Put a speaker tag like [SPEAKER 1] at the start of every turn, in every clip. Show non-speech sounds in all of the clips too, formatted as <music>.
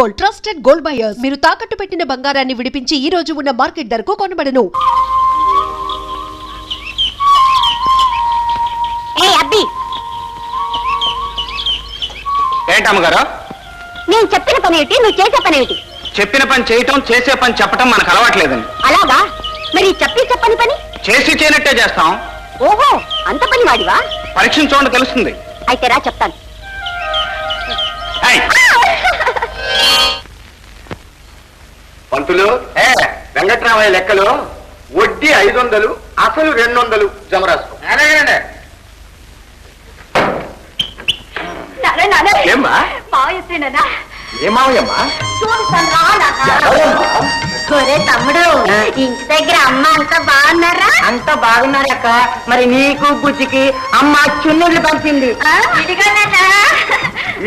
[SPEAKER 1] Gold trusted gold buyers. మీరు తాకట్టు పెట్టిన బంగారాన్ని విడిపించి ఈ రోజు ఉన్న మార్కెట్ ధరకు కొనబడను.
[SPEAKER 2] ఏ అబ్బి!
[SPEAKER 3] ఏంటమ్మగారు
[SPEAKER 2] నేను చెప్పిన పని ఏమిటి? నువ్వు చేసే పని ఏమిటి?
[SPEAKER 3] చెప్పిన పని చేయటం చేసే పని చెప్పటం మనకు అలవాట్లేదండి.
[SPEAKER 2] అలాగా? మరి చెప్పి చెప్పని పని?
[SPEAKER 3] చేసి చేయనట్టే చేస్తాం.
[SPEAKER 2] ఓహో అంత పని వాడివా?
[SPEAKER 3] పరీక్షించండి తెలుస్తుంది.
[SPEAKER 2] అయితే రా చెప్తాను.
[SPEAKER 3] ఏయ్,
[SPEAKER 4] పంతులు ఏ వెంకట్రామయ్య లెక్కలో? వడ్డీ ఐదు వందలు అసలు రెండు వందలు జమ రాసుకో.
[SPEAKER 3] అలాగేనండి.
[SPEAKER 4] ఏమ్మా?
[SPEAKER 2] మావయ్యనా
[SPEAKER 4] ఏమావయ్యమ్మా
[SPEAKER 2] ఒరే తమ్ముడు ఇంటి దగ్గర అమ్మ అంతా బాగున్నారా?
[SPEAKER 5] అంత బాగున్నారక్క. మరి నీకు బుజ్జికి అమ్మ చున్నుళ్ళు పంపింది.
[SPEAKER 2] ఇదిగోనన్నా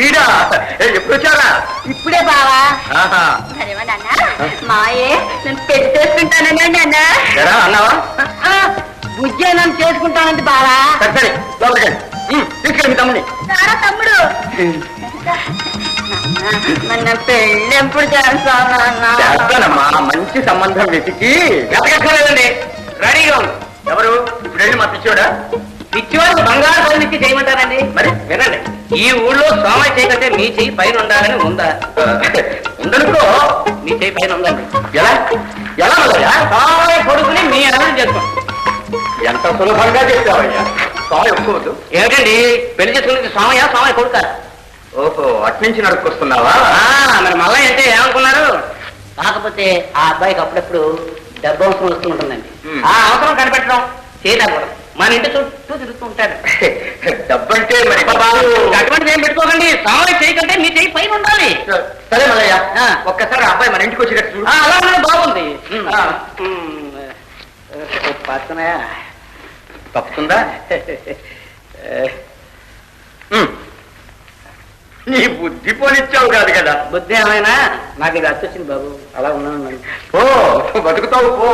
[SPEAKER 4] ఈడా. ఎప్పుడు వచ్చారా
[SPEAKER 5] ఇప్పుడే బావా.
[SPEAKER 4] ఆహా.
[SPEAKER 2] సరేవా నాన్న. మాయే నేను పెళ్ళి చేసుకుంటానన్నా నాన్న.
[SPEAKER 4] ఎరా అన్నావా?
[SPEAKER 5] నన్ను చేసుకుంటానంది బావా.
[SPEAKER 4] సరే సరే లోపలికి రండి. ఉమ్, తీసుకెళ్ళి మీ తమ్ముని
[SPEAKER 2] సారా తమ్ముడు మన పెళ్ళి ఎప్పుడు
[SPEAKER 4] చేస్తానమ్మా మంచి సంబంధం వెతికి. వెతకక్కర్లేదండి. రెడీగా ఉంది. ఎవరు? ఇప్పుడు వెళ్ళి మా పిచ్చోడా
[SPEAKER 5] పిచ్చివాడికి బంగారు పనులకి చేయమంటారండి?
[SPEAKER 4] మరి వినండి.
[SPEAKER 5] ఈ ఊళ్ళో సోమయ్య చేయకంటే మీ చెయ్యి పైన ఉండాలని ఉందా?
[SPEAKER 4] ఆ, ఉండనుకో.
[SPEAKER 5] మీ చెయ్యి పైన ఉందండి
[SPEAKER 4] ఎలా? ఎలా?
[SPEAKER 5] సోమయ్య కొడుకుని మీ అర్థం చేసుకోండి
[SPEAKER 4] ఎంత సులభంగా చెప్పావయ్యా సారీ ఒప్పుకోవద్దు.
[SPEAKER 5] ఏమిటండి? పెళ్ళి చేసుకునేది సోమయ్య సోమయ్య కొడుక?
[SPEAKER 4] ఓహో అట్నుంచి నడుపుకొస్తున్నావా?
[SPEAKER 5] మరి మళ్ళీ అంటే ఏమనుకున్నారు? కాకపోతే ఆ అబ్బాయికి అప్పుడప్పుడు డబ్బు అవసరం వస్తూ ఉంటుందండి. ఆ అవసరం కనిపెట్టడం చేయలేకూడదు మన ఇంటి చుట్టూ తిరుగుతూ ఉంటాడు. <laughs>
[SPEAKER 4] డబ్బంటే మరి
[SPEAKER 5] బాబు అటువంటి ఏం పెట్టుకోకండి. సోమయ్య చేయకంటే మీ చెయ్యి పైన ఉండాలి.
[SPEAKER 4] సరే మల్లయ్య. ఒక్కసారి అబ్బాయి మన ఇంటికి వచ్చేటట్టు చూడు.
[SPEAKER 5] ఆ, అలా ఉన్నది బాగుంది. పక్కన
[SPEAKER 4] తప్పుతుందా. నీ బుద్ధి పోనిచ్చావు కాదు కదా.
[SPEAKER 5] బుద్ధి ఏమైనా? నాకు ఇది అచ్చొచ్చింది బాబు. అలా ఉన్నాను
[SPEAKER 4] ఓ బతుకుతావు పో.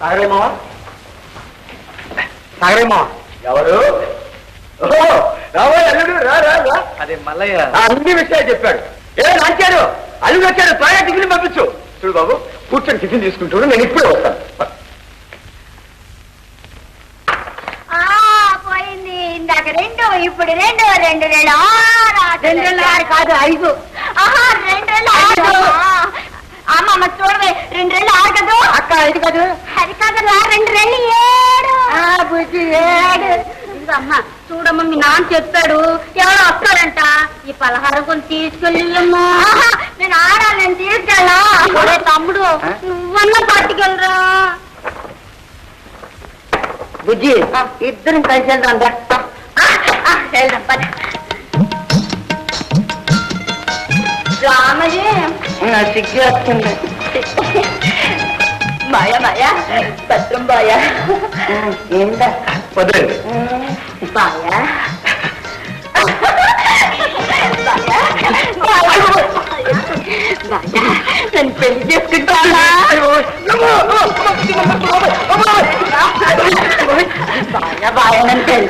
[SPEAKER 5] సాగరేమో సాగరేమో
[SPEAKER 4] ఎవరు? ఓ రావో అల్లుడు రా రా రా.
[SPEAKER 5] అదే మల్లయ్య.
[SPEAKER 4] అన్ని విషయాలు చెప్పాడు. ఏ నాచాడు అల్లుడు వచ్చాడు త్వరగా టిఫిన్ పంపించు. చూడు బాబు కూర్చొని టిఫిన్ తీసుకుంటాడు నేను ఇప్పుడే వస్తాను.
[SPEAKER 2] ఆ పోయింది. ఇందాక రెండు ఇప్పుడు రెండు రెండు రెండు. కాదు ఐదు. ఆహా రెండు ఆరు అమ్మమ్మ చూడవే రెండు రెండు ఆరు కదా?
[SPEAKER 5] అక్క ఇది కాదు?
[SPEAKER 2] అది కాదురా రెండు రెండు ఏడు.
[SPEAKER 5] ఆ, బుజ్జి ఏడు.
[SPEAKER 2] ఇదిగో అమ్మ చూడమ్మ మీ నాన్న చెప్పాడు ఎవరో వస్తాడంట. ఈ పలహారం కొని తీసుకెళ్ళమ్మా. నేను ఆడా నేను తీసుకెళ్ళా. ఒరే తమ్ముడు నువ్వన్నా పట్టుకెళ్ళరా.
[SPEAKER 5] బుజ్జి ఇద్దరం కలిసి వెళ్దాం రా.
[SPEAKER 2] వెళ్దాం పద. రామజీ
[SPEAKER 5] నా సిగ్గు వస్తుంది
[SPEAKER 2] మాయ మాయ భద్రం బాయ
[SPEAKER 5] ఏంటా
[SPEAKER 4] వద్దండి
[SPEAKER 2] బాయ నేను పెళ్ళి చేసుకుంటానా బాయ బాయ నన్ను పెళ్ళి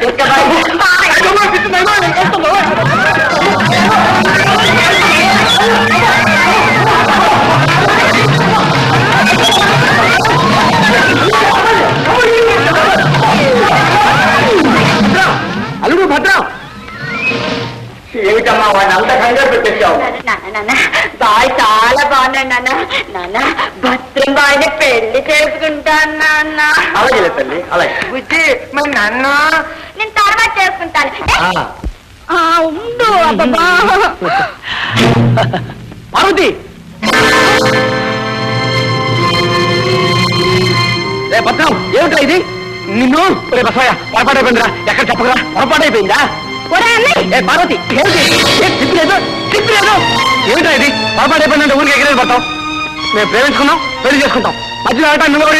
[SPEAKER 4] అల్లుడు భద్రం. ఏమిటమ్మా వాడిని అంత కంగారు పెట్టేశావు?
[SPEAKER 2] బాయ్ చాలా బాగున్నాడు నాన్న. నాన్న భద్రం బాయ్ని పెళ్ళి చేసుకుంటాను నాన్న.
[SPEAKER 4] అలాగే తల్లి అలాగే.
[SPEAKER 5] బుజ్జి మరి నన్ను?
[SPEAKER 2] నేను తర్వాత చేసుకుంటాను. ఉండు అబ్బబ్బా.
[SPEAKER 4] పార్వతి! రే భద్రం ఏమిటా ఇది? నిన్ను రే బసవయ్య పొరపాటు అయిపోయిందిరా ఎక్కడ చెప్పకరా? పొరపాటు అయిపోయిందా ఏ పార్వతి ఏమిటి? లేదు లేదు. ఏమిటా ఇది? పొరపాటు అయిపోయిందంటే ఊరికి ఎగిరేది పడతాం మేము ప్రేమించుకున్నాం పెళ్ళి చేసుకుంటాం. మధ్యలో ఆట నువ్వు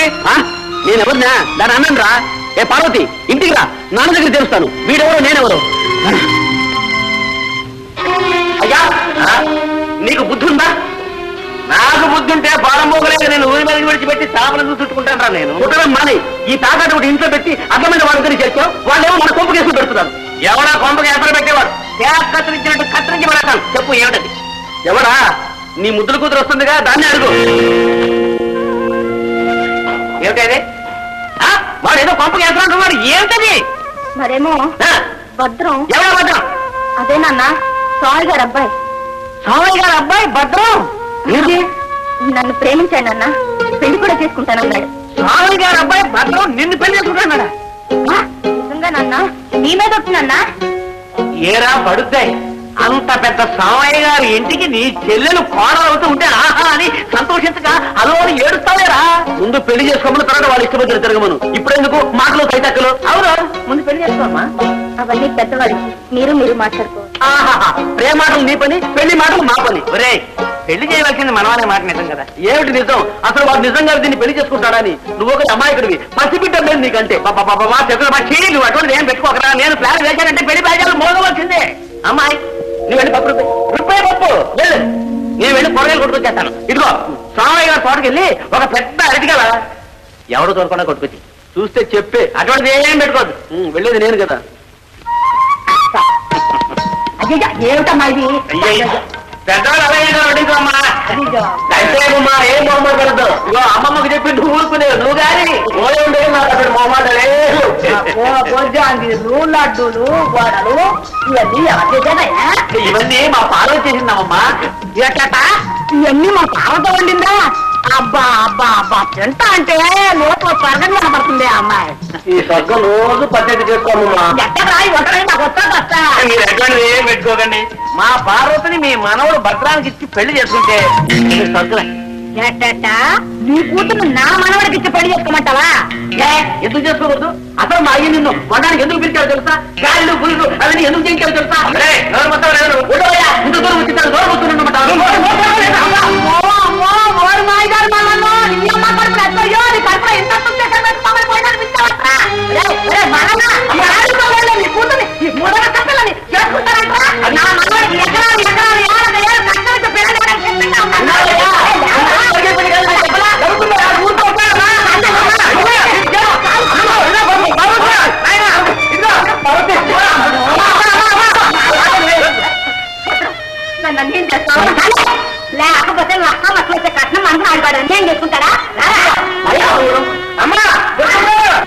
[SPEAKER 4] నేను ఎవరినా? దాని అన్నాను రా ఏ పార్వతి ఇంటికి రా. నాన్న దగ్గర తెలుస్తాను వీడెవరో నేనెవరు? అయ్యా నీకు బుద్ధి ఉందా నాకు బుద్ధి ఉంటే బాలం పోగలేక నేను ఊరి మీద విడిచిపెట్టి స్థాపన చుట్టుకుంటాను రా నేను. కుట్టడం మాని? ఈ తాకట్టు ఒకటి ఇంట్లో పెట్టి అర్థమైన వాళ్ళందరినీ చేర్చావు. వాళ్ళేమో మన కొంప కేసులు పెడుతున్నారు. ఎవడా కొంపకి ఎసరు పెట్టేవాడు? తేడా కత్తిరించినట్టు కత్తిరించి పడతాను చెప్పు ఏమిటది?
[SPEAKER 6] ఎవడా? నీ ముద్దుల కూతురు వస్తుందిగా దాన్ని అడుగు. ఏమిటది? ఆ, వాడు ఏదో పంపకి వేస్తున్నట్టున్నాడు ఏమిటది?
[SPEAKER 7] మరేమో? భద్రం.
[SPEAKER 6] ఎవడా భద్రం?
[SPEAKER 7] అదేనన్నా స్వామి గారు అబ్బాయి.
[SPEAKER 6] సామయ్య గారు అబ్బాయి భద్రం. ఏంటి?
[SPEAKER 7] నన్ను ప్రేమించాడు అన్న పెళ్ళి కూడా చేసుకుంటానన్నాడు
[SPEAKER 6] సామయ్య గారు అబ్బాయి భద్రం. నిన్ను పెళ్ళి చేసుకుంటాడా
[SPEAKER 7] ఆ, నిజంగా నాన్న? నీ మీద వస్తుందన్నా
[SPEAKER 6] ఏరా పడుద్దాయి అంత పెద్ద సామయ్య గారి ఇంటికి నీ చెల్లెలు కోడలవుతూ ఉంటే ఆహా అని సంతోషించక అలో ఏడుస్తావేరా? ముందు పెళ్ళి చేసుకోమని తర్వాత వాళ్ళు ఇష్టపడి తిరగమను. ఇప్పుడెందుకు? మాటలు కైతక్కలు అవును. ముందు పెళ్ళి చేసుకోమ్మా.
[SPEAKER 7] అవన్నీ పెద్దవాళ్ళు మీరు మీరు మాట్లాడుకో.
[SPEAKER 6] ప్రేమాటలు మాటలు నీ పని పెళ్ళి మాటలు మా పని. ఒరే పెళ్ళి చేయవలసింది మనమనే మాట నిజం కదా. ఏమిటి నిజం? అసలు వాడు నిజంగా దీన్ని పెళ్ళి చేసుకుంటాడని నువ్వు ఒక అమాయకుడివి. పసిబిడ్డ లేదు నీకంటే. బాబా చెప్పిన పక్షి నువ్వు అటువంటి ఏం పెట్టుకోకరా? నేను ప్లాన్ వేశానంటే పెళ్ళి బాధ్యాలు మోగవలసిందే అమ్మాయి నువ్వు వెళ్ళి పప్పు రూపాయి పప్పు. వెళ్ళు. నేను వెళ్ళి కూరగాయలు కొట్టుకొచ్చేస్తాను ఇదిగో స్వామయ్య గారి తోటకి వెళ్ళి ఒక పెద్ద అరటిగల ఎవడు దొరకకుండా కొట్టుకొచ్చి. చూస్తే చెప్పే. అటువంటిది ఏం పెట్టుకోవద్దు. ఉం, వెళ్ళేది నేను కదా.
[SPEAKER 7] అయ్యా ఏమిటమ్మా ఇది?
[SPEAKER 6] పెద్దవాళ్ళు ఏం ఇగో అమ్మమ్మకి చెప్పి నువ్వు ఊరుకునే నువ్వు గాని ఓడే ఉండే నాకు అక్కడ మొహమాట లేదు.
[SPEAKER 7] లడ్డూలు గోడలు ఇవన్నీ
[SPEAKER 6] ఇవన్నీ మా పాలన చేసిందమ్మా.
[SPEAKER 7] ఎట్లట ఇవన్నీ మా పావతో వండిందా? అబ్బా అబ్బా అబ్బా. ఎంత అంటే నోట్లో స్వర్గం కనపడుతుంది ఆ అమ్మాయి.
[SPEAKER 6] ఈ స్వర్గం రోజు పద్ధతి చేసుకోమ్మా
[SPEAKER 7] ఎక్కడ రాయి ఒకటే నాకు వస్తా వస్తా
[SPEAKER 6] మీరు ఎటువంటి ఏం పెట్టుకోకండి. మా పార్వతిని మీ మనవడు భద్రానికి ఇచ్చి పెళ్ళి చేసుకుంటే స్వర్గమే.
[SPEAKER 7] ఎట్టట నీ కూతురు నా మనవడికి ఇచ్చి పెళ్ళి చేసుకోమంటావా?
[SPEAKER 6] ఏ, ఎందుకు చేసుకోకూడదు? అసలు మా అయ్యి నిన్ను కొనడానికి ఎందుకు పిలిచాడు తెలుసా? గాలిలు గుళ్ళు అవన్నీ ఎందుకు చేయించాడు తెలుసా? దూరం వచ్చి దూరం వస్తున్నమాట
[SPEAKER 7] ఓరి మాయగారు మనను, నీ అమ్మ కడుపులో ఎత్తయ్యో, నీ కడుపులో ఇంత తుంటే ఎక్కడ పెట్టుకోమని పోయినాడు పిచ్చావా? ఒరేయ్, ఒరేయ్, మనన్న, ఈ ఆడుకోవాలని నీ కూతుర్ని, ఈ మూడవ కట్టలని చేసుకుంటారంటరా? నా ఎకరాలు, ఎకరాలు. నన్ను అన్నేం చేస్తావు? లేకపోతే నువ్వు అక్క మక్కలైతే కట్నం అందరూ ఆడతాడు అన్నేం చేసుకుంటాడా?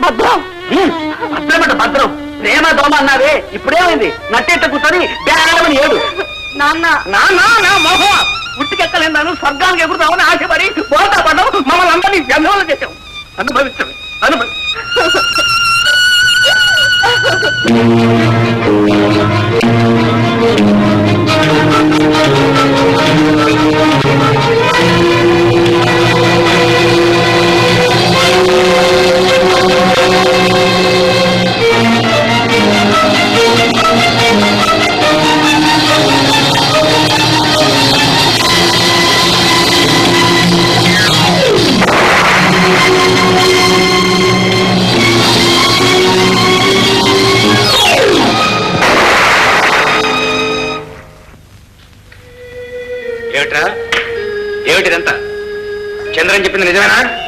[SPEAKER 7] భద్రం
[SPEAKER 6] భద్రమట భద్రం. ప్రేమ దోమ అన్నావే. ఇప్పుడేమైంది నట్టేట కూర్చొని బేరమని ఏడు.
[SPEAKER 7] నాన్న.
[SPEAKER 6] నా నా నా మోహం. పుట్టికెక్కలేదాను స్వర్గానికి ఎగురుతామని ఆశపడి పోతా పడ్డం. మమ్మల్ని అందరినీ గంధంలో చేశాం అనుభవించండి అనుభవి.
[SPEAKER 8] ఏమిట్రా I'm செஞ்சானா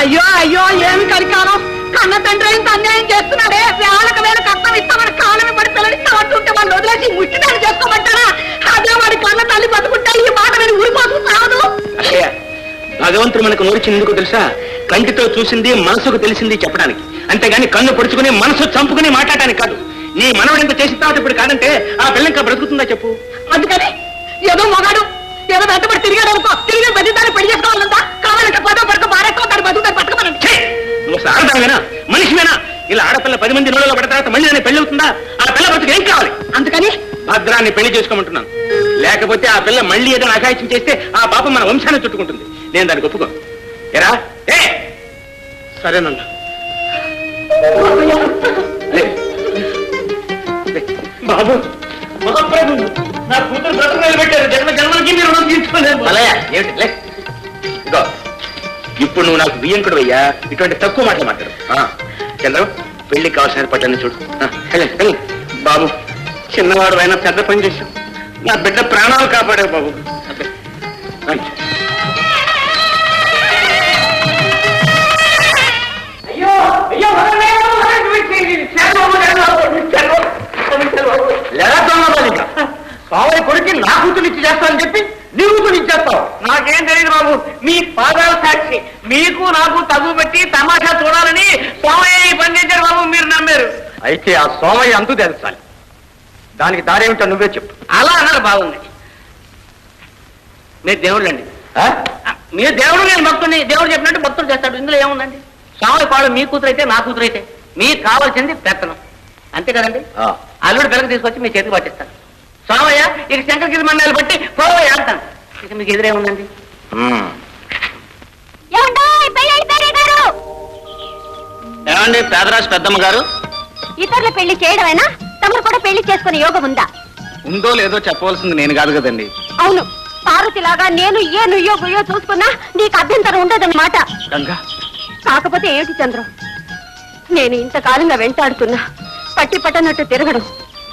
[SPEAKER 7] అయ్యో అయ్యో ఏమి కలికాలం కన్న తండ్రి అన్యాయం చేస్తున్నాడే. వేళకు వేల కష్టం ఇస్తామని కాలమే పడి పిల్లడిస్తామంటుంటే వాళ్ళు వదిలేసి ముట్టిదాన్ని చేసుకోమంటారా? అదే వాడి కన్న తల్లి బతుకుంటే ఈ మాట నేను ఊరిపోతుంది సావదు
[SPEAKER 8] భగవంతుడు మనకు నోరిచింది ఎందుకు తెలుసా? కంటితో చూసింది మనసుకు తెలిసింది చెప్పడానికి. అంతేగాని కన్ను పొడుచుకుని మనసు చంపుకుని మాట్లాడటానికి కాదు. నీ మనవడు ఎంత చేసిన తర్వాత ఇప్పుడు కాదంటే ఆ పిల్ల ఇంకా బ్రతుకుతుందా చెప్పు?
[SPEAKER 7] అందుకని ఏదో మొగాడు ఏదో వెంటబడి తిరిగాడు అనుకో తిరిగి బతిదాన్ని పెళ్ళి చేసుకోవాలంతా కావాలంటే పదో పడుకో బారెక్కో దాన్ని బతుకుతాను పట్టుకోమనండి!
[SPEAKER 8] నువ్వు మనిషివేనా? ఇలా ఆడపిల్ల పది మంది నోళ్ళలో పడిన తర్వాత మళ్ళీ దాన్ని పెళ్ళి అవుతుందా? ఆ పిల్ల బతుకు ఏం కావాలి?
[SPEAKER 7] అందుకని?
[SPEAKER 8] భద్రాన్ని పెళ్ళి చేసుకోమంటున్నాను. లేకపోతే ఆ పిల్ల మళ్ళీ ఏదైనా అఘాయిత్యం చేస్తే ఆ పాపం మన వంశాన్ని చుట్టుకుంటుంది. నేను దానికి ఒప్పుకో ఎరా ఏ! సరేనన్నా. బాబు. మహాప్రభు నా కూతురు బ్రతుకు నిలబెట్టారు జన్మ రుణం తీర్చుకోలేదు
[SPEAKER 6] మలయ ఏమిటి? లే.
[SPEAKER 8] ఇప్పుడు నువ్వు నాకు బియ్యంకుడు అయ్యా. ఇటువంటి తక్కువ మాటలు మాట్లాడు. ఆ, చంద్రం పెళ్ళికి కావాల్సిన పట్టని చూడు. వెళ్ళండి. బాబు చిన్నవాడు అయినా పెద్ద పని చేశావు. నా బిడ్డ ప్రాణాలు కాపాడావు బాబు.
[SPEAKER 6] లేదా స్వామి కొడుకు నా కూతురు ఇచ్చి చేస్తానని చెప్పి నీ కూతురు ఇచ్చేస్తావు
[SPEAKER 8] నాకేం తెలియదు బాబు. మీ పాదాల సాక్షి. మీకు నాకు తగు పెట్టి తమాషా చూడాలని సోమయ్య ఈ పని చేశారు బాబు మీరు నమ్మారు.
[SPEAKER 6] అయితే ఆ సోమయ్య అంతు తెలుసాలి దానికి దారేమిటో నువ్వే చెప్పు.
[SPEAKER 8] అలా అన్నారు బాగుంది మీరు దేవుళ్ళండి? మీరు దేవుడు నేను భక్తుని దేవుడు చెప్పినట్టు భక్తుడు చేస్తాడు. ఇందులో ఏముందండి? స్వామి పాడు మీ కూతురు అయితే నా కూతురు అయితే మీకు కావాల్సింది పెత్తనం. అంతే కదండి. అల్లుడు పిల్లకి తీసుకొచ్చి మీ చేతికి పట్టిస్తాను స్వామయ్య ఇక శంకరగిరి మండలి బట్టి పోవయ్య అంటాను ఇక మీకు ఎదురే ఉందండి.
[SPEAKER 9] ఏమండి
[SPEAKER 8] పేదరాజు పెద్దమ్మ గారు?
[SPEAKER 9] ఇతరుల పెళ్ళి చేయడమేనా? తమరు కూడా పెళ్ళి చేసుకునే యోగం ఉందా?
[SPEAKER 8] ఉందో లేదో చెప్పవలసింది నేను కాదు కదండి.
[SPEAKER 9] అవును. పార్వతిలాగా నేను ఏ నుయ్యో గుయ్యో చూసుకున్నా నీకు అభ్యంతరం ఉండదన్నమాట.
[SPEAKER 8] గంగా.
[SPEAKER 9] కాకపోతే ఏమిటి చంద్రం? నేను ఇంతకాలంగా వెంటాడుతున్నా. పట్టి పట్టనట్టు తిరగడం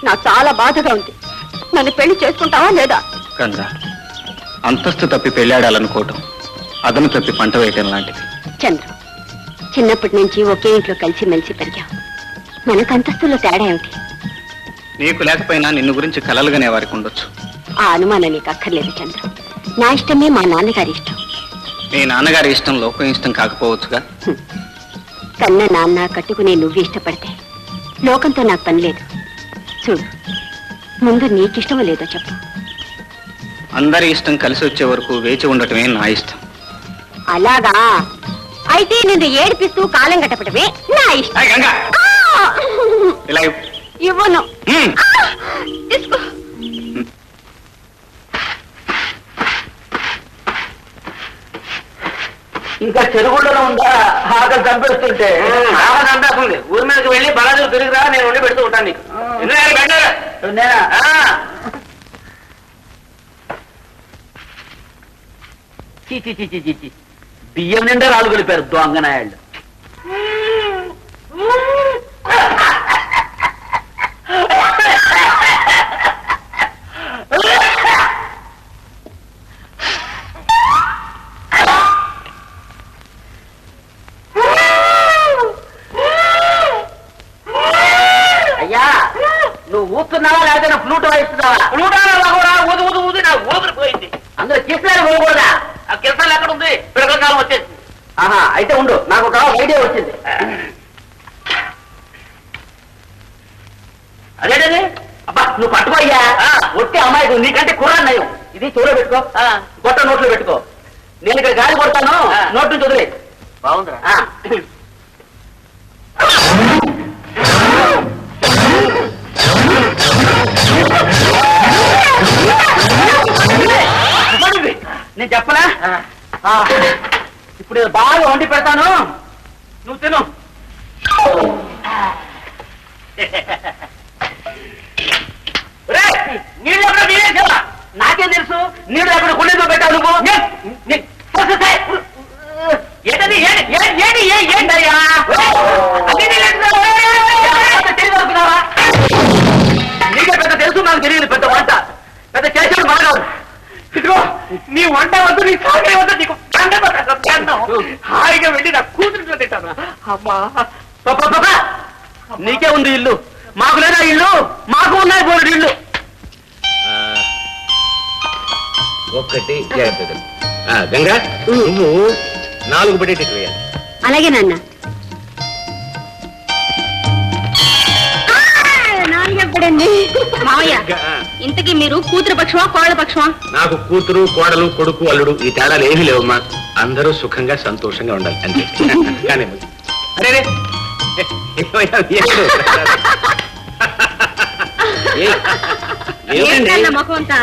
[SPEAKER 9] నాకు చాలా బాధగా ఉంది. నన్ను పెళ్ళి చేసుకుంటావా లేదా?
[SPEAKER 8] గంగా అంతస్తు తప్పి పెళ్ళాడాలనుకోవటం అదను తప్పి పంట వేయటం లాంటిది.
[SPEAKER 9] చంద్రం చిన్నప్పటి నుంచి ఒకే ఇంట్లో కలిసి మెలిసి పెరిగాం మనకు అంతస్తులో తేడా ఏమిటి?
[SPEAKER 8] నీకు లేకపోయినా నిన్ను గురించి కలలుగానే వారికి ఉండొచ్చు.
[SPEAKER 9] ఆ అనుమానం నీకు అక్కర్లేదు చంద్రం. నా ఇష్టమే మా నాన్నగారి ఇష్టం.
[SPEAKER 8] మీ నాన్నగారి ఇష్టం లోకం ఇష్టం కాకపోవచ్చుగా?
[SPEAKER 9] హ్మ్. కన్న నాన్న కట్టుకునే నువ్వు ఇష్టపడితే లోకంతో నాకు పని లేదు. చూడు ముందు నీకిష్టమో లేదో చెప్పు.
[SPEAKER 8] అందరి ఇష్టం కలిసి వచ్చే వరకు వేచి ఉండటమే నా ఇష్టం.
[SPEAKER 9] అలాగా? అయితే నిన్ను ఏడిపిస్తూ కాలం గట్టపడమే నా ఇష్టం.
[SPEAKER 8] ఏయ్ గంగా!
[SPEAKER 9] ఆ!
[SPEAKER 8] ఇలా ఇవ్వు.
[SPEAKER 9] ఇవ్వను! తీసుకో.
[SPEAKER 6] ఇంకా చెరుగుండలో ఉందా ఆకలి చంపేస్తుంటే
[SPEAKER 8] బాగా చంపేస్తుంది ఊరి మీదకి వెళ్ళి బలాదులు తిరిగిరా నేను ఉండి పెడుతూ ఉంటాను నీకు?
[SPEAKER 6] నేనా?
[SPEAKER 8] ఆ.
[SPEAKER 6] చీ, చీ, చీ, చీ, చీ, చీ. బియ్యం నిండా రాళ్ళు కలిపారు దొంగనాయాళ్ళు అయ్యా నువ్వు ఊస్తున్నావా లేకపోతే నా ఫ్లూట్ వాయిస్తున్నావా
[SPEAKER 8] నూటాలలో కూడా ఊదు ఊదు ఊది నా ఊపిరి పోయింది
[SPEAKER 6] అందులో కిసారి పోకూడదా
[SPEAKER 8] ఆ కిరసలు ఎక్కడ ఉంది పిడకల కాలం వచ్చేసింది
[SPEAKER 6] ఆహా అయితే ఉండు. నాకు ఒక ఐడియా వచ్చింది. అదేంటది? అబ్బా నువ్వు పట్టుకోయ్యా. ఒట్టి అమ్మాయికి నీకంటే కుర్రా నయం. ఇది చెవులో పెట్టుకో. గొట్ట నోట్లో పెట్టుకో. నేను ఇక్కడ గాలి కొడతాను. నోట్ నుంచి వదిలే.
[SPEAKER 8] బాగుందిరా.
[SPEAKER 6] నేను చెప్పనా. ఇప్పుడు బాగా వండి పెడతాను. నువ్వు తిను. నీళ్ళు ఎక్కడ నీళ్ళేసావా? నాకేం తెలుసు? నీళ్ళు ఎక్కడ గుండెతో పెట్టావు నువ్వు. ఏంటది? ఏంటి? ఏంటయ్యా? అదే నీకే పెద్ద తెలుసు నాకు తెలియదు పెద్ద వంట. పెద్ద చేసాడు మానవుడు.
[SPEAKER 8] ఇదిగో నీ వంట వద్దు నీ సాగే వద్దు నీకు దండ. హాయిగా వెళ్ళి నా కూతురు తింటాను. అమ్మా.
[SPEAKER 6] పాప, పాప. నీకే ఉంది ఇల్లు. మాకు లేదా ఇల్లు? మాకు ఉన్నాయి పోరు ఇల్లు.
[SPEAKER 8] ఒక్కటి గంగా నువ్వు నాలుగు పడేటట్టు వేయాలి.
[SPEAKER 9] అలాగే నాన్న. నాలుగెప్పుడండి మావయ్య. ఇంతకీ మీరు కూతురు పక్షమా కోళ్ళ పక్షమా?
[SPEAKER 8] నాకు కూతురు కోడలు కొడుకు అల్లుడు ఈ తేడాలు ఏమీ లేవమ్మా. అందరూ సుఖంగా సంతోషంగా ఉండాలి అంతే. <laughs> కానీ అరే రే. ఏమయ్యా, ఏడు. ఏ- ఏమిటండి?
[SPEAKER 9] ముఖం అంతా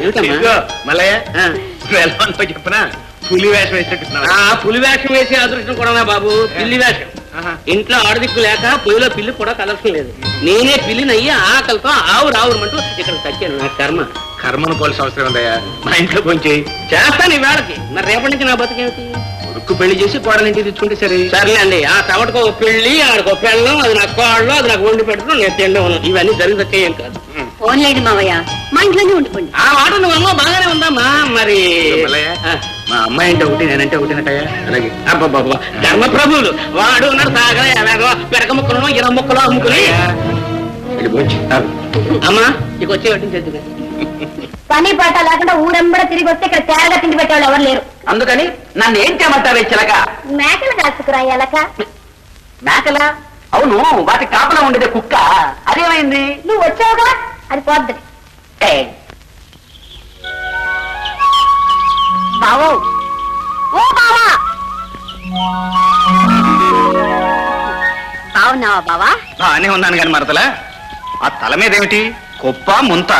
[SPEAKER 8] ఇదిగో, మల్లయ్య. నువ్వు ఎలా ఉన్నావో చెప్పనా? పులి వేషం వేసినట్టున్నావు
[SPEAKER 6] పులి వేషం వేసి అదృష్టం కూడా బాబు? పిల్లి వేషం.
[SPEAKER 5] ఇంట్లో ఆడదిక్కు లేక పొయ్యిలో పిల్లి కూడా కలసం లేదు. నేనే పిల్లినయ్యి ఆకలితో ఆవు రావురమంటూ ఇక్కడ తచ్చాను నా కర్మ.
[SPEAKER 8] కర్మను పోల్సిన అవసరం ఉందయ్యా. మా ఇంట్లో కొంచెం
[SPEAKER 5] చేస్తాను ఈ వేళకి. మరి రేపటి నుంచి నా బతికేమిటి?
[SPEAKER 8] ఉరుక్కు పెళ్ళి చేసి కోడలింటికి తెచ్చుకుంటే సరే.
[SPEAKER 5] సర్లేండి ఆ చవటకు ఒక పెళ్ళి ఆడికో పెళ్ళం అది నాకు కోళ్ళు అది నాకు వండి పెట్టడం నేను తిండి. ఇవన్నీ జరిగి ఏం కాదు.
[SPEAKER 7] ఫోన్లేండి మావయ్య. మా ఇంట్లోనే ఉండిపోండి.
[SPEAKER 5] ఆ మాట నువ్వేమో బాగానే ఉందమ్మా మరి.
[SPEAKER 8] మా అమ్మాయి అంటే ఒకటి నేనంటే ఒకటినట్టయ్యా అలాగే.
[SPEAKER 5] అబ్బబ్బబ్బా ధర్మ ప్రభువులు వాడు ఉన్నాడు సాగర ఎలాగో పెరక ముక్కలను ఇర ముక్కలు అమ్ముకుని. అమ్మా ఇక వచ్చే వడ్డించద్దు
[SPEAKER 7] పని పాట లేకుండా ఊరంబడ తిరిగి వస్తే ఇక్కడ తేరగా తిండి పెట్టేవాళ్ళు ఎవరు లేరు.
[SPEAKER 8] అందుకని నన్ను ఏం చేయమంటావే చిలక?
[SPEAKER 7] మేకలు కాసుకురా ఎలక.
[SPEAKER 8] మేకలా? అవును వాటి కాపలా ఉండేదే కుక్క. అదేమైంది?
[SPEAKER 7] నువ్వు వచ్చావుగా? అది పోద్ది. బావో. ఓ బావా. బావున్నావా బావా?
[SPEAKER 8] బానే ఉన్నాను కానీ మరదలా. ఆ తల మీద ఏమిటి కుప్ప ముంత.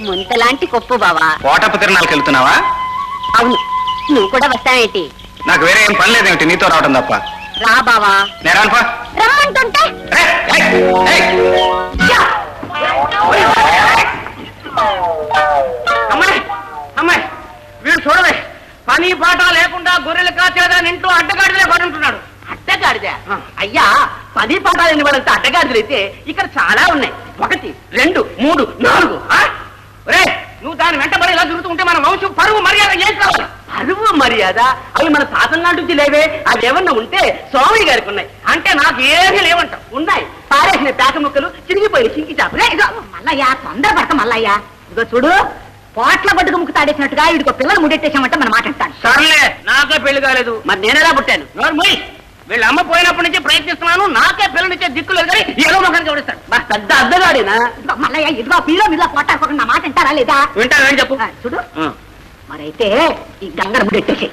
[SPEAKER 7] ముంతలాంటి కొప్పు బావా.
[SPEAKER 8] కోటప్ప తిరణాలకు వెళ్తున్నావా?
[SPEAKER 7] అవును. నువ్వు కూడా వస్తావేంటి?
[SPEAKER 8] నాకు వేరే ఏం పని లేదేమిటి? నీతో రావడం తప్ప.
[SPEAKER 7] రా బావా.
[SPEAKER 8] నేరానుపా.
[SPEAKER 7] రమ్మంటుంటే?
[SPEAKER 5] చూడవే. పని పాట లేకుండా గొర్రెలు కాచేదని ఇంట్లో అడ్డగాడిదే పడుంటున్నాడు.
[SPEAKER 6] అడ్డగాడిద? అయ్యా పది పాఠాలు వాళ్ళంతా అడ్డగాడిదలు అయితే ఇక్కడ చాలా ఉన్నాయి. ఒకటి రెండు మూడు నాలుగు?
[SPEAKER 5] ఒరేయ్, నువ్వు దాని వెంటబడి ఇలా తిరుగుతూ ఉంటే మన వంశం పరువు మర్యాద ఏం కావాలి
[SPEAKER 6] అరువు మర్యాద? అవి మన తాతల నాటి లేవే. అవి ఏమన్నా ఉంటే స్వామి గారికి ఉన్నాయి.
[SPEAKER 5] అంటే నాకు ఏమీ లేవంటావు
[SPEAKER 6] ఉన్నాయి. పారేసిన పేక ముక్కలు చిరిగిపోయి చింకి చేపలు.
[SPEAKER 7] ఇదిగో. మల్లయ్య తొందరపడక మల్లయ్య. ఇదిగో చూడు పోట్ల పట్టుకు ముక్కు తాడేసినట్టుగా ఇదిగో పిల్లలు ముడెట్టేసామంటే మన మాట అంటాను.
[SPEAKER 5] సర్లే నాకే పెళ్ళి కాలేదు.
[SPEAKER 6] మరి నేనెలా పుట్టాను.
[SPEAKER 5] వీళ్ళ అమ్మ పోయినప్పటి నుంచి ప్రయత్నిస్తున్నాను నాకే పిల్లనిచ్చే దిక్కు లేదు కానీ ఏదో మొఖానికి ఎవరిస్తాడు
[SPEAKER 6] పెద్ద అద్దగాడినా
[SPEAKER 7] మల్లయ్య ఇదిగో పిల్ల మీద పోటాడుకోకుండా నా మాట అంటారా లేదా?
[SPEAKER 5] వింటావేం చెప్పు?
[SPEAKER 7] చూడు. మరైతే ఈ గంగర ముడెట్టేసి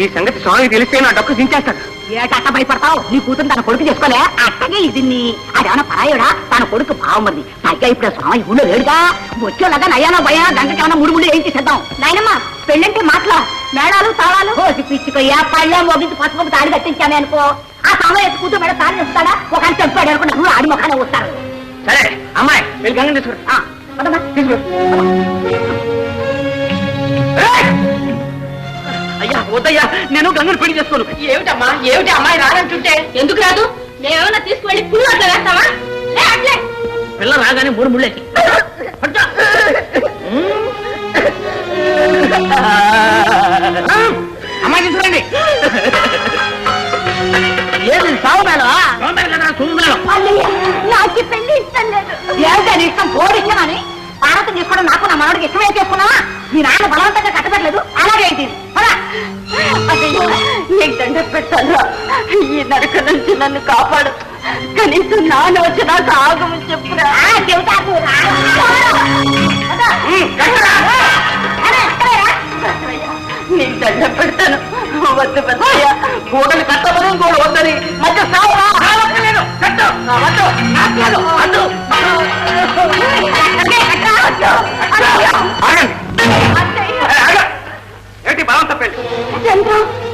[SPEAKER 5] ఈ సంగతి స్వామి తెలిస్తే నా డొక్క దించేస్తాడు.
[SPEAKER 7] ఏటట్ట భయపడతావు? నీ కూతురు తన కొడుకు చేసుకోలే? అట్టగే ఇది నీ అదేమన్నా పరాయుడా? తన కొడుకు బావమరిది పైగా ఇప్పుడు స్వామి ఊళ్ళో లేడుగా వచ్చేలాగా నయ్యానో భయా గంగకేమన్నా ముడి ముడి ఏం చేసేద్దాం నాయనమ్మా పెళ్ళంటే మాటలా. మేడాలు తాళాలు. ఓసి పిచ్చికొయ్యా పళ్ళెం మోగించి పసుపు తాడి కట్టించామే అనుకో. ఆ స్వామి ఎత్తు కూతురు మేడ తాడి చెప్తాడా ఒక అని చెప్పాడు అనుకుంటే నువ్వు ఆడి ముఖానే వస్తారు
[SPEAKER 5] సరే అమ్మాయి వీళ్ళు గంగ తీసుకురా.
[SPEAKER 7] ఆ,
[SPEAKER 6] వద్దయ్యా నేను గంగను పెళ్ళి చేసుకోను. ఏమిటమ్మా ఏమిటి అమ్మాయి రానంటుంటే
[SPEAKER 7] ఎందుకు రాదు? నేనేమన్నా తీసుకువెళ్ళి పుల్లు అట్లా వేస్తావా? లే, అట్లే.
[SPEAKER 6] పిల్ల రాగానే మూడు ముళ్ళకి
[SPEAKER 5] అమ్మాయి తీసుకురండి
[SPEAKER 6] ఏది సాగు మేడం
[SPEAKER 5] సోమవారం కదా సుందరం
[SPEAKER 7] అన్నయ్య, నాకు పెళ్ళి ఇష్టం లేదు. ఏమిటని ఇష్టం? పోడు పార్వతం చేసుకోవడం నాకు నా మనవడికి ఇష్టమే చేసుకున్నావా? మీ నాన్న బలవంతంగా కట్టబెట్టలేదు అలాగే నీకు దండ పెట్టాను ఈ నరక నుంచి నన్ను కాపాడు. కనీసం నాన్న వచ్చి నాకు ఆగమని చెప్పురా. రా. నీకు దండ పెడతాను? వద్దు పెద్దయ్య. గోడలు కట్టమని గోడ వద్దని. మధ్య సావురా.
[SPEAKER 5] ఆగండి ఏ, ఆగ. ఏంటి బలవంత పెళ్ళి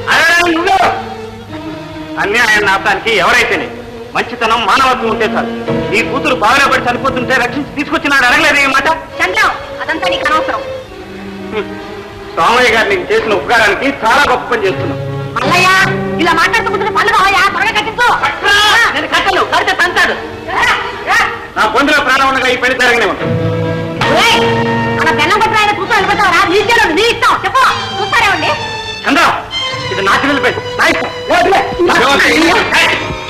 [SPEAKER 5] అడగడం నువ్వు అన్యాయాన్ని ఎవరైతేనే మంచితనం మానవత్వం ఉంటే చాలు నీ కూతురు బావిలో పడి చనిపోతుంటే రక్షించి తీసుకొచ్చినాడు అడగలేదు ఈ మాట
[SPEAKER 7] చంద్రం అదంతా నీకు అనవసరం
[SPEAKER 5] సోమయ్య గారు నీకు చేసిన ఉపకారానికి చాలా గొప్ప పని చేస్తున్నావు
[SPEAKER 7] మల్లయ్య ఇలా మాట్లాడుకుంటున్న పనులు కావయ్యా త్వరగా కట్టించు
[SPEAKER 6] నేను కట్టలు కడితే తంతాడు
[SPEAKER 5] నా పొందులో ప్రాణం ఉండగా ఈ పని జరగనే ఉంటుంది
[SPEAKER 7] అలా బెల్లం కొట్టిన ఆయన కూర్చొని వెళ్ళిపోతావరా నీ ఇచ్చాడు నీ ఇష్టం చెప్పు. చూస్తారేమండి
[SPEAKER 5] చంద్ర ఇది నా చెల్లెలు పెళ్ళి నా ఇష్టం.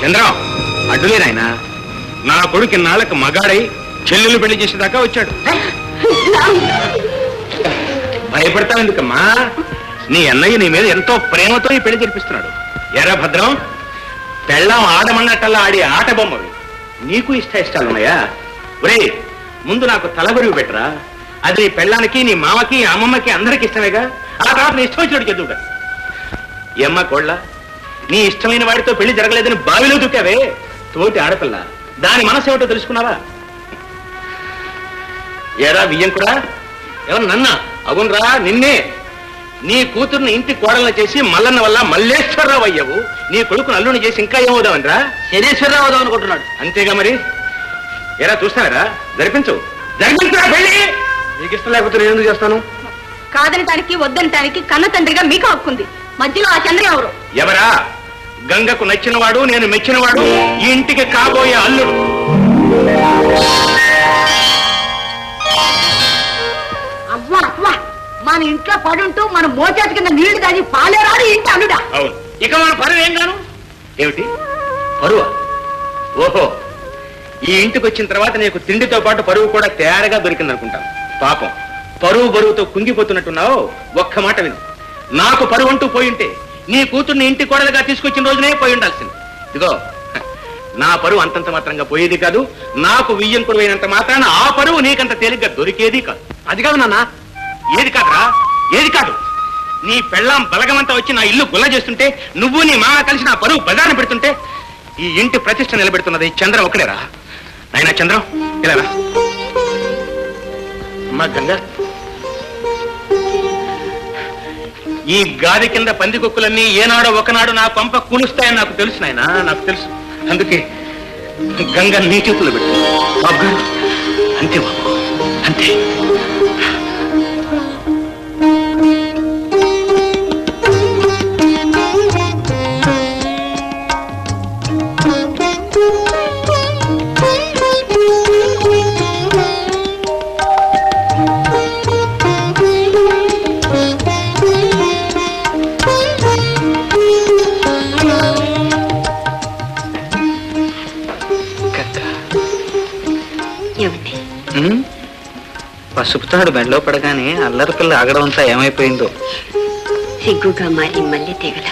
[SPEAKER 5] చంద్రం అడ్డులేనాయన నా కొడుకు నాళ్ళకు మగాడై చెల్లెలు పెళ్ళి చేసేదాకా వచ్చాడు. భయపడతావు ఎందుకమ్మా? నీ అన్నయ్య నీ మీద ఎంతో ప్రేమతో ఈ పెళ్ళి జరిపిస్తున్నాడు. ఎరా భద్రం పెళ్ళం ఆడమన్నట్టల్లా ఆడే ఆట బొమ్మవి. నీకు ఇష్ట ఇష్టాలున్నాయా? ఒరే ముందు నాకు తలబరివి పెట్టరా? అది నీ పెళ్ళానికి నీ మామకి అమ్మమ్మకి అందరికి ఇష్టమేగా? ఆ తర్వాత నీ ఇష్టం వచ్చినట్టు చెదువుగా ఏమ్మా కోళ్ళ నీ ఇష్టమైన వాడితో పెళ్ళి జరగలేదని బావిలో దుక్కావే? తోటి ఆడపిల్ల దాని మనసు ఏమిటో తెలుసుకున్నావా? ఏరా బియ్యం కూడా? ఎవరు నన్న? అవునరా నిన్నే.
[SPEAKER 8] నీ కూతుర్ని ఇంటి కోడలను చేసి మల్లన్న వల్ల మల్లేశ్వరరావు అయ్యావు. నీ కొడుకును అల్లుని చేసి ఇంకా ఏమవుదావనరా
[SPEAKER 6] శనేశ్వరరావు అవుదాం అనుకుంటున్నాడు.
[SPEAKER 8] అంతేగా మరి? ఎరా చూస్తారా జరిపించు. జరిపించరా పెళ్ళి? నీకు ఇష్టం లేకపోతే నేను ఎందుకు చేస్తాను?
[SPEAKER 7] కాదనటానికి వద్దనటానికి కన్న తండ్రిగా మీకు హక్కుంది మధ్యలో ఆ చంద్ర ఎవరు?
[SPEAKER 8] ఎవరా? గంగకు నచ్చినవాడు నేను మెచ్చినవాడు ఈ ఇంటికి కాబోయే అల్లుడు.
[SPEAKER 7] అవ్వా అవ్వా మన ఇంట్లో పడుంటూ మన మోచేతి కింద నీళ్ళు తాగి పాలేరాడు ఇంటి అల్లుడా.
[SPEAKER 8] అవును. ఇక మన పరువు ఏం గాను? ఏమిటి? పరువా? ఓహో ఈ ఇంటికి వచ్చిన తర్వాత నీకు తిండితో పాటు పరువు కూడా తయారుగా దొరికిందనుకుంటాను పాపం పరువు బరువుతో కుంగిపోతున్నట్టున్నావు. ఒక్క మాట విను. నాకు పరువు అంటూ పోయింటే నీ కూతుర్ని ఇంటి కోడలుగా తీసుకొచ్చిన రోజునే పోయి ఉండాల్సింది. ఇదిగో నా పరువు అంతంత మాత్రంగా పోయేది కాదు నాకు వియ్యంకుడు అయినంత మాత్రాన ఆ పరువు నీకంత తేలిగ్గా దొరికేది కాదు.
[SPEAKER 4] అది కాదు నాన్న
[SPEAKER 8] ఏది కాదురా ఏది కాదు. నీ పెళ్ళాం బలగమంతా వచ్చి నా ఇల్లు గుల్ల చేస్తుంటే నువ్వు నీ మామ కలిసి నా పరువు బజారం పెడుతుంటే ఈ ఇంటి ప్రతిష్ట నిలబెడుతున్నది చంద్ర ఒకడేరా నాయనా చంద్రం ఇలా రా. అమ్మా గంగ. ఈ గాది కింద పందికొక్కులన్నీ ఏనాడో ఒకనాడు నా పంప కూలుస్తాయని నాకు తెలుసు నాయనా నాకు తెలుసు. అందుకే గంగ నీ చేతులు పెట్టు. బాబు గారు అంతే బాబు అంతే.
[SPEAKER 3] పసుపు తాడు బెండలో పడగానే అల్లరి పిల్ల ఆగడమంతా ఏమైపోయిందో.
[SPEAKER 7] సిగ్గుగా మారి మళ్ళీ తెగల.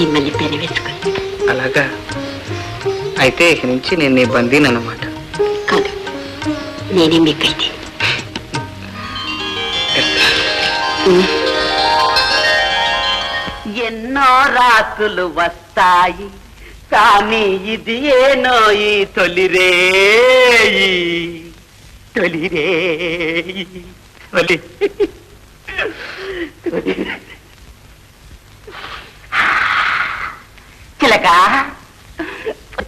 [SPEAKER 7] ఈ మళ్ళీ
[SPEAKER 3] అలాగా? అయితే ఇక నుంచి నేను నీ
[SPEAKER 7] కాదు నేనే మీకైతే.
[SPEAKER 6] ఎన్నో రాత్రులు వస్తాయి కానీ ఇది ఏనో ఈ తొలిరేయి తొలిరేయి తొలి చిలక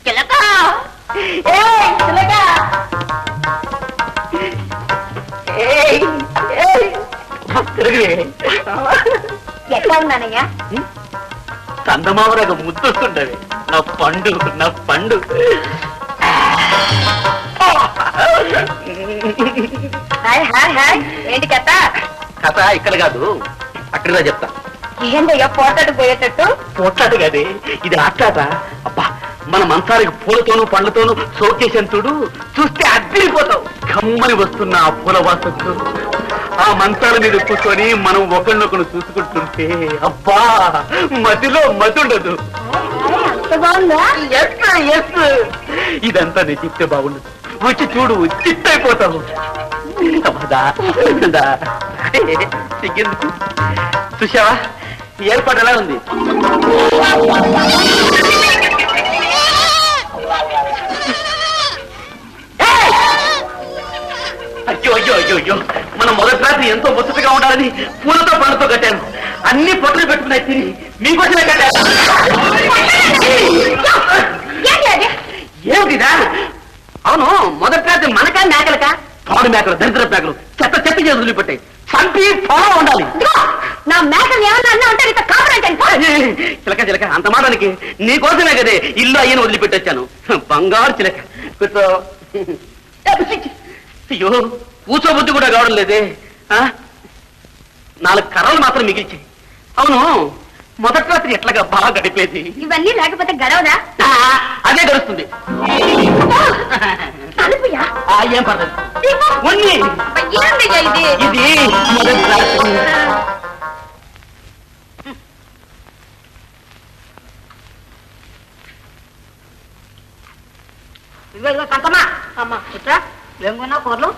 [SPEAKER 6] చిలక ఏయ్, చిలక ఏయ్, ఏయ్. తిరగవే.
[SPEAKER 7] ఎట్లా ఉన్నానయ్యా
[SPEAKER 6] చందమామరాగా ముద్దొస్తుంటది నా పండు నా పండు
[SPEAKER 7] హాయ్ హాయ్ హాయ్. ఏంటి కథ?
[SPEAKER 6] కథ ఇక్కడ కాదు అక్కడిదా చెప్తా.
[SPEAKER 7] ఏంటయ్యా పోటాడు పోయేటట్టు?
[SPEAKER 6] పోట్లాట కాదే. ఇది ఆట్లాట అబ్బా మన మంచానికి పూలతోనూ పండ్లతోనూ సోకేసాను చూడు చూస్తే అద్దరిపోతావు కమ్మని వస్తున్న ఆ పూల వాసనతో ఆ మంచాల మీద కూర్చొని మనం ఒకరినొకరు చూసుకుంటుంటే అబ్బా మతిలో మతి ఉండదు
[SPEAKER 7] అంత బాగుందా?
[SPEAKER 6] ఎస్ ఎస్ ఇదంతా నేను చెప్తే బాగుండదు. వచ్చి చూడు చిత్తైపోతావు దా. సిగ్గెందుకు చూసావా ఏర్పాటు ఎలా ఉంది! అయ్యో అయ్యో అయ్యో అయ్యో. మన మొదటి రాత్రి ఎంతో ముచ్చటగా ఉండాలని పూలతో పండ్లతో కట్టాను. అన్ని పొట్టలు పెట్టుకున్నాయి తిని. మీకోసమే కట్టాను. ఏమిటిదా? అవును మొదటి రాత్రి మనకా మేకలకా? పాడు మేకలు దరిద్ర మేకలు చెత్త చెత్త చేసి వదిలిపెట్టాయి. చంపి ఫాలో ఉండాలి.
[SPEAKER 7] నా మేకలు ఏమన్నా అన్నా ఉంటే ఇంత
[SPEAKER 6] చిలక చిలక అంత మాటనికి నీ కోసమే కదే ఇల్లు అయ్యని వదిలిపెట్టొచ్చాను. బంగారు చిలక. కూర్చో. అయ్యో కూర్చోబుద్ధి కూడా కావడం లేదే. ఆ? నాలుగు కర్రలు మాత్రం మిగిల్చి అవును మొదటి రాత్రి ఎట్లాగా బాగా గడిపేది?
[SPEAKER 7] ఇవన్నీ లేకపోతే గడవదా?
[SPEAKER 6] ఆ, అదే గడుస్తుంది.
[SPEAKER 7] తలుపుయా
[SPEAKER 6] ఆ, ఏం పర్లేదు. ఉన్ని.
[SPEAKER 7] ఏందయ్యా ఇది.
[SPEAKER 6] ఇది మొదటి రాత్రి.
[SPEAKER 7] ఇదిగో ఇదిగో కంకమ్మా అమ్మా పుత్రా ఏం కొన్నావు కూరలు.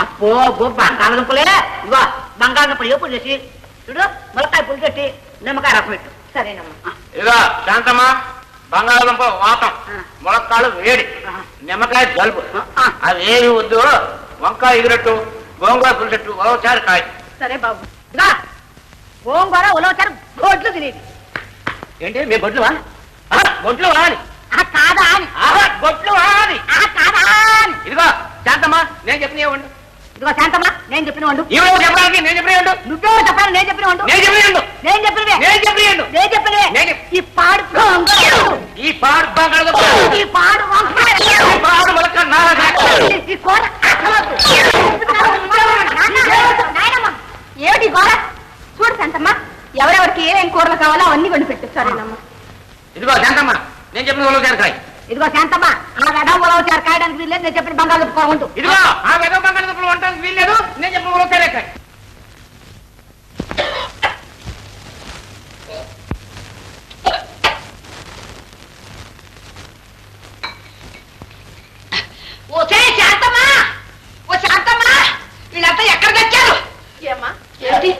[SPEAKER 7] అప్పో అబ్బో బంగాళదుంపలే. బంగాళదుంపలు ఎప్పుడు చేసి? చూడు ములకాయ పులి పెట్టి. నిమ్మకాయ రసం పెట్టు. సరేనమ్మా.
[SPEAKER 8] ఇదిగో శాంతమ్మా బంగాళదుంప వాతం ములక్కాళ్ళు వేడి నిమ్మకాయ జలుబు. అవి ఏమి వద్దు వంకాయ ఎగిరట్టు గోంగూర పులిసెట్టు ఒకసారి కాయ.
[SPEAKER 7] సరే బాబు. గోంగూర ఉలవచారు గొడ్లు తినేది.
[SPEAKER 5] ఏంటి మీ గొడ్లు వా గొడ్లు వా అని.
[SPEAKER 7] ఆ కాదా
[SPEAKER 5] గొడ్లు వా అని
[SPEAKER 7] ఆ కాదా అని.
[SPEAKER 5] ఇదిగో శాంతమ్మా నేను చెప్పిన ఉండు.
[SPEAKER 7] ఇదిగో శాంతమ్మా నేను చెప్పిన వండు.
[SPEAKER 5] ఈవిడ చెప్పడానికి నేను చెప్పిన ఉండు
[SPEAKER 7] నువ్వే చెప్పాలి నేను చెప్పిన వండు.
[SPEAKER 5] నేను చెప్పిన
[SPEAKER 7] నేను చెప్పినవే.
[SPEAKER 5] నేను చెప్పిన
[SPEAKER 7] నేను చెప్పినవే. ఈ పాడు
[SPEAKER 5] ఈ పాడు
[SPEAKER 7] ఈ పాడు
[SPEAKER 5] ఈ పాడు మొలక
[SPEAKER 7] ఈ- కూర ఏమిటి కూర? చూడు శాంతమ్మ ఎవరెవరికి ఏమేం కూరలు కావాలో అవన్నీ వండి పెట్టు సరేనమ్మా
[SPEAKER 5] ఇదిగో శాంతమ్మా నేను చెప్పిన వాళ్ళు చేరకాయ
[SPEAKER 7] ఇదిగో శాంతమ్మ ఆ వెడ ఉలవచారు కాయడానికి వీల్లేదు నేను చెప్పిన బంగాళదుంప కూర ఉండు
[SPEAKER 5] ఇదిగో ఆ వెదవ బంగాళదుంపలు వంటడానికి వీల్లేదు నేను చెప్పిన వాళ్ళు చేరకాయ
[SPEAKER 7] ఓసే శాంతమ్మా ఓ శాంతమ్మా వీళ్ళంతా ఎక్కడ తెచ్చారు ఏమ్మా? ఏంటి?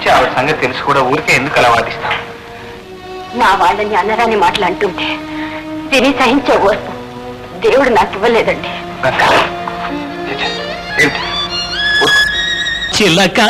[SPEAKER 3] నుంచి ఆవిడ సంగతి తెలుసు కూడా ఊరికే ఎందుకు అలా వాదిస్తాం
[SPEAKER 7] నా వాళ్ళని అన్నరాని మాటలు అంటుంటే తిని సహించే ఓర్పు దేవుడు నాకు ఇవ్వలేదండి.
[SPEAKER 10] చిలక